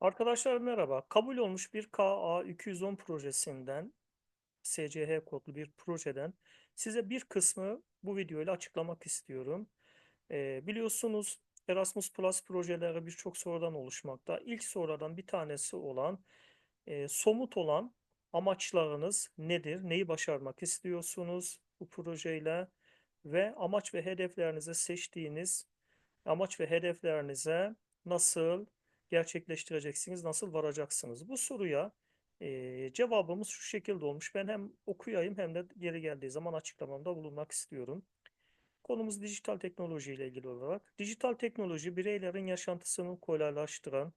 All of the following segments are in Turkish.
Arkadaşlar merhaba. Kabul olmuş bir KA210 projesinden, SCH kodlu bir projeden size bir kısmı bu videoyla açıklamak istiyorum. Ee, biliyorsunuz Erasmus Plus projeleri birçok sorudan oluşmakta. İlk sorulardan bir tanesi olan e, somut olan amaçlarınız nedir? Neyi başarmak istiyorsunuz bu projeyle? Ve amaç ve hedeflerinize seçtiğiniz amaç ve hedeflerinize nasıl gerçekleştireceksiniz, nasıl varacaksınız? Bu soruya e, cevabımız şu şekilde olmuş. Ben hem okuyayım hem de geri geldiği zaman açıklamamda bulunmak istiyorum. Konumuz dijital teknoloji ile ilgili olarak. Dijital teknoloji bireylerin yaşantısını kolaylaştıran,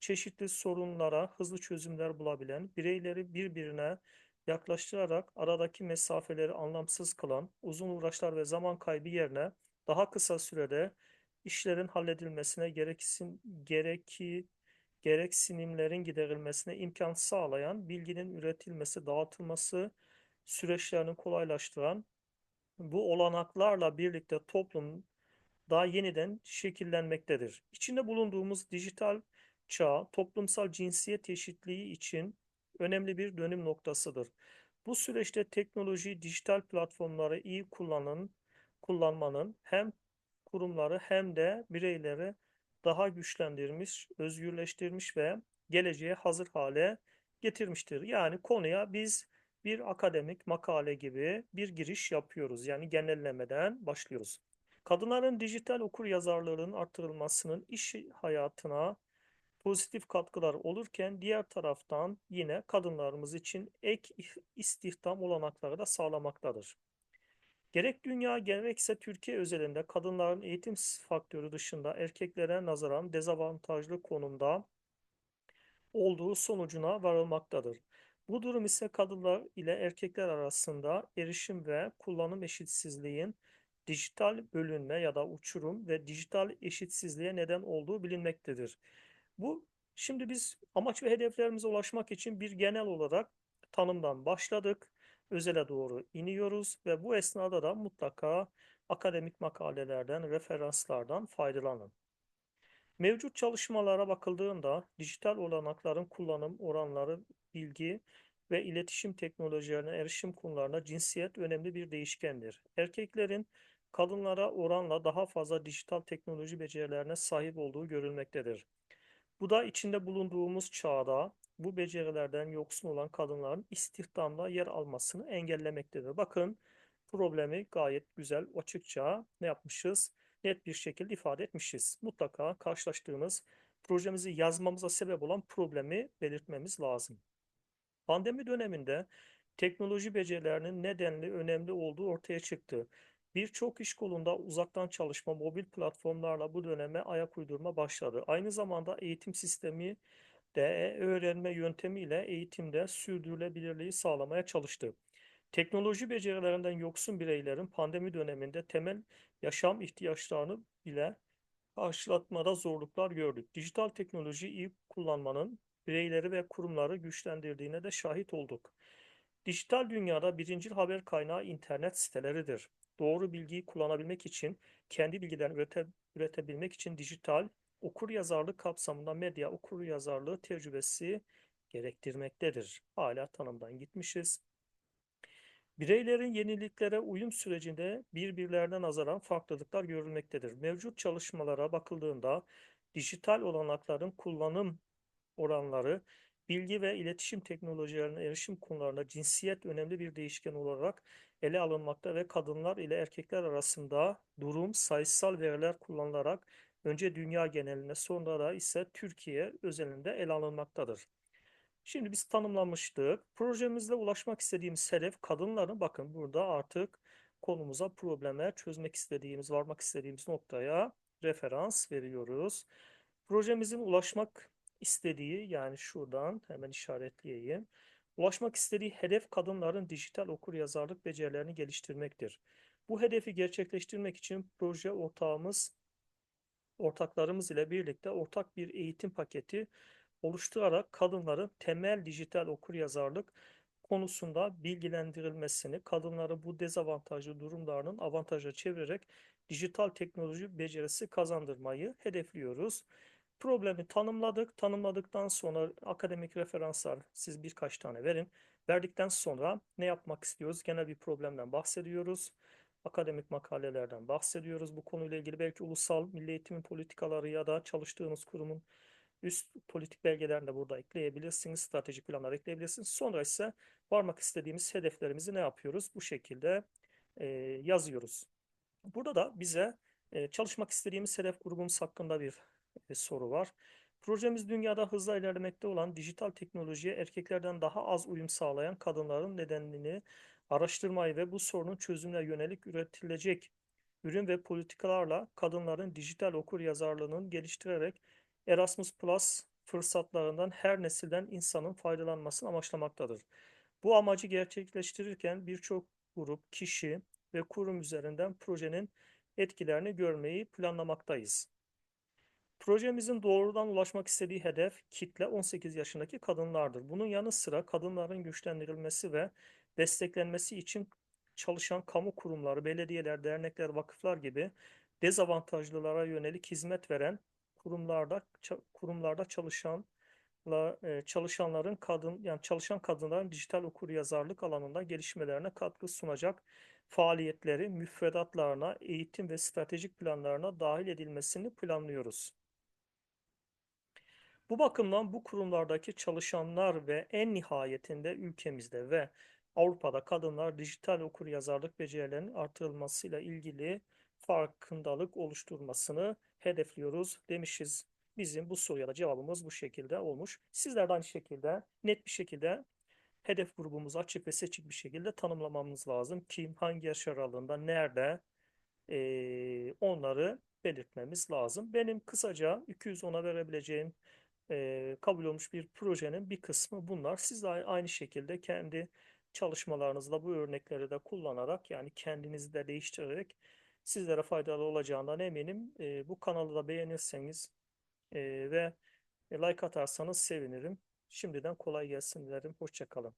çeşitli sorunlara hızlı çözümler bulabilen, bireyleri birbirine yaklaştırarak aradaki mesafeleri anlamsız kılan, uzun uğraşlar ve zaman kaybı yerine daha kısa sürede işlerin halledilmesine gereksin, gereki, gereksinimlerin giderilmesine imkan sağlayan, bilginin üretilmesi, dağıtılması süreçlerini kolaylaştıran bu olanaklarla birlikte toplum daha yeniden şekillenmektedir. İçinde bulunduğumuz dijital çağ toplumsal cinsiyet eşitliği için önemli bir dönüm noktasıdır. Bu süreçte teknoloji, dijital platformları iyi kullanın, kullanmanın hem kurumları hem de bireyleri daha güçlendirmiş, özgürleştirmiş ve geleceğe hazır hale getirmiştir. Yani konuya biz bir akademik makale gibi bir giriş yapıyoruz. Yani genellemeden başlıyoruz. Kadınların dijital okur yazarlığının artırılmasının iş hayatına pozitif katkılar olurken diğer taraftan yine kadınlarımız için ek istihdam olanakları da sağlamaktadır. Gerek dünya gerekse Türkiye özelinde kadınların eğitim faktörü dışında erkeklere nazaran dezavantajlı konumda olduğu sonucuna varılmaktadır. Bu durum ise kadınlar ile erkekler arasında erişim ve kullanım eşitsizliğin dijital bölünme ya da uçurum ve dijital eşitsizliğe neden olduğu bilinmektedir. Bu şimdi biz amaç ve hedeflerimize ulaşmak için bir genel olarak tanımdan başladık. Özele doğru iniyoruz ve bu esnada da mutlaka akademik makalelerden, referanslardan faydalanın. Mevcut çalışmalara bakıldığında dijital olanakların kullanım oranları, bilgi ve iletişim teknolojilerine erişim konularında cinsiyet önemli bir değişkendir. Erkeklerin kadınlara oranla daha fazla dijital teknoloji becerilerine sahip olduğu görülmektedir. Bu da içinde bulunduğumuz çağda bu becerilerden yoksun olan kadınların istihdamda yer almasını engellemektedir. Bakın problemi gayet güzel, açıkça ne yapmışız? Net bir şekilde ifade etmişiz. Mutlaka karşılaştığımız projemizi yazmamıza sebep olan problemi belirtmemiz lazım. Pandemi döneminde teknoloji becerilerinin nedenli önemli olduğu ortaya çıktı. Birçok iş kolunda uzaktan çalışma, mobil platformlarla bu döneme ayak uydurma başladı. Aynı zamanda eğitim sistemi de öğrenme yöntemiyle eğitimde sürdürülebilirliği sağlamaya çalıştı. Teknoloji becerilerinden yoksun bireylerin pandemi döneminde temel yaşam ihtiyaçlarını bile karşılatmada zorluklar gördük. Dijital teknolojiyi iyi kullanmanın bireyleri ve kurumları güçlendirdiğine de şahit olduk. Dijital dünyada birincil haber kaynağı internet siteleridir. Doğru bilgiyi kullanabilmek için, kendi bilgilerini ürete, üretebilmek için dijital okur yazarlık kapsamında medya okur yazarlığı tecrübesi gerektirmektedir. Hala tanımdan gitmişiz. Bireylerin yeniliklere uyum sürecinde birbirlerine nazaran farklılıklar görülmektedir. Mevcut çalışmalara bakıldığında dijital olanakların kullanım oranları, bilgi ve iletişim teknolojilerine erişim konularında cinsiyet önemli bir değişken olarak ele alınmakta ve kadınlar ile erkekler arasında durum sayısal veriler kullanılarak önce dünya geneline sonra da ise Türkiye özelinde ele alınmaktadır. Şimdi biz tanımlamıştık. Projemizde ulaşmak istediğimiz hedef kadınların bakın burada artık konumuza probleme çözmek istediğimiz, varmak istediğimiz noktaya referans veriyoruz. Projemizin ulaşmak istediği yani şuradan hemen işaretleyeyim. Ulaşmak istediği hedef kadınların dijital okur yazarlık becerilerini geliştirmektir. Bu hedefi gerçekleştirmek için proje ortağımız ortaklarımız ile birlikte ortak bir eğitim paketi oluşturarak kadınların temel dijital okuryazarlık konusunda bilgilendirilmesini, kadınları bu dezavantajlı durumlarının avantaja çevirerek dijital teknoloji becerisi kazandırmayı hedefliyoruz. Problemi tanımladık. Tanımladıktan sonra akademik referanslar siz birkaç tane verin. Verdikten sonra ne yapmak istiyoruz? Genel bir problemden bahsediyoruz. Akademik makalelerden bahsediyoruz. Bu konuyla ilgili belki ulusal milli eğitimin politikaları ya da çalıştığınız kurumun üst politik belgelerini de burada ekleyebilirsiniz. Stratejik planlar ekleyebilirsiniz. Sonra ise varmak istediğimiz hedeflerimizi ne yapıyoruz? Bu şekilde e, yazıyoruz. Burada da bize e, çalışmak istediğimiz hedef grubumuz hakkında bir e, soru var. Projemiz dünyada hızla ilerlemekte olan dijital teknolojiye erkeklerden daha az uyum sağlayan kadınların nedenini araştırmayı ve bu sorunun çözümüne yönelik üretilecek ürün ve politikalarla kadınların dijital okur yazarlığını geliştirerek Erasmus Plus fırsatlarından her nesilden insanın faydalanmasını amaçlamaktadır. Bu amacı gerçekleştirirken birçok grup, kişi ve kurum üzerinden projenin etkilerini görmeyi planlamaktayız. Projemizin doğrudan ulaşmak istediği hedef kitle 18 yaşındaki kadınlardır. Bunun yanı sıra kadınların güçlendirilmesi ve desteklenmesi için çalışan kamu kurumları, belediyeler, dernekler, vakıflar gibi dezavantajlılara yönelik hizmet veren kurumlarda kurumlarda çalışan e, çalışanların kadın yani çalışan kadınların dijital okuryazarlık alanında gelişmelerine katkı sunacak faaliyetleri müfredatlarına, eğitim ve stratejik planlarına dahil edilmesini planlıyoruz. Bu bakımdan bu kurumlardaki çalışanlar ve en nihayetinde ülkemizde ve Avrupa'da kadınlar dijital okuryazarlık becerilerinin artırılmasıyla ilgili farkındalık oluşturmasını hedefliyoruz demişiz. Bizim bu soruya da cevabımız bu şekilde olmuş. Sizler de aynı şekilde net bir şekilde hedef grubumuzu açık ve seçik bir şekilde tanımlamamız lazım. Kim, hangi yaş aralığında, nerede e, onları belirtmemiz lazım. Benim kısaca 210'a verebileceğim e, kabul olmuş bir projenin bir kısmı bunlar. Siz de aynı şekilde kendi çalışmalarınızda bu örnekleri de kullanarak yani kendinizi de değiştirerek sizlere faydalı olacağından eminim. E, bu kanalı da beğenirseniz e, ve like atarsanız sevinirim. Şimdiden kolay gelsin dilerim. Hoşçakalın.